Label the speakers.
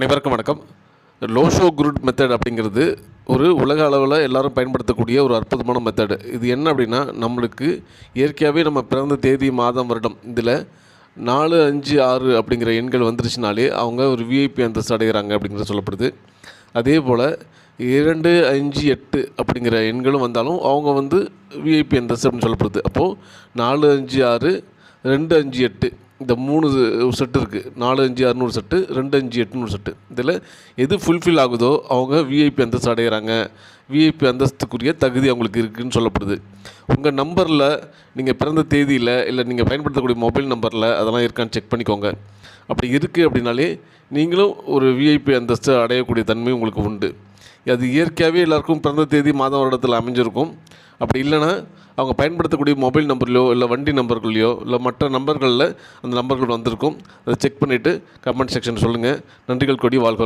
Speaker 1: அனைவருக்கும் வணக்கம். லோஷோ crude method அப்படிங்கிறது ஒரு உலக அளவில் எல்லாரும் பயன்படுத்தக்கூடிய ஒரு அற்புதமான மெத்தடு இது என்ன அப்படின்னா நம்மளுக்கு இயற்கையாகவே நம்ம பிறந்த தேதி மாதம் வருடம் இதில் நாலு அஞ்சு ஆறு அப்படிங்கிற எண்கள் வந்துருச்சுனாலே அவங்க ஒரு விஐபி அந்தஸ்து அடைகிறாங்க அப்படிங்கிறது சொல்லப்படுது. அதே போல் இரண்டு அஞ்சு எட்டு அப்படிங்கிற எண்களும் வந்தாலும் அவங்க வந்து விஐபி அந்தஸ்து அப்படின்னு சொல்லப்படுது. அப்போது நாலு அஞ்சு ஆறு ரெண்டு அஞ்சு எட்டு இந்த மூணு செட்டு இருக்குது நாலு அஞ்சு அறுநூறு செட்டு ரெண்டு அஞ்சு எட்நூறு செட்டு இதில் எது ஃபுல்ஃபில் ஆகுதோ அவங்க விஐபி அந்தஸ்து அடைகிறாங்க விஐபி அந்தஸ்துக்குரிய தகுதி அவங்களுக்கு இருக்குதுன்னு சொல்லப்படுது. உங்கள் நம்பரில் நீங்கள் பிறந்த தேதியில் இல்லை நீங்கள் பயன்படுத்தக்கூடிய மொபைல் நம்பரில் அதெல்லாம் இருக்கான்னு செக் பண்ணிக்கோங்க. அப்படி இருக்குது அப்படின்னாலே நீங்களும் ஒரு விஐபி அந்தஸ்து அடையக்கூடிய தன்மை உங்களுக்கு உண்டு. அது இயற்கையாகவே எல்லாருக்கும் பிறந்த தேதி மாதம் வருடத்தில் அமைஞ்சிருக்கும். அப்படி இல்லைன்னா அவங்க பயன்படுத்தக்கூடிய மொபைல் நம்பர்லையோ இல்லை வண்டி நம்பர்களையோ இல்லை மற்ற நம்பர்களில் அந்த நம்பர்கள் வந்திருக்கும். அதை செக் பண்ணிவிட்டு கமெண்ட் செக்ஷன் சொல்லுங்கள் நன்றிகள் கொடி வாழ்க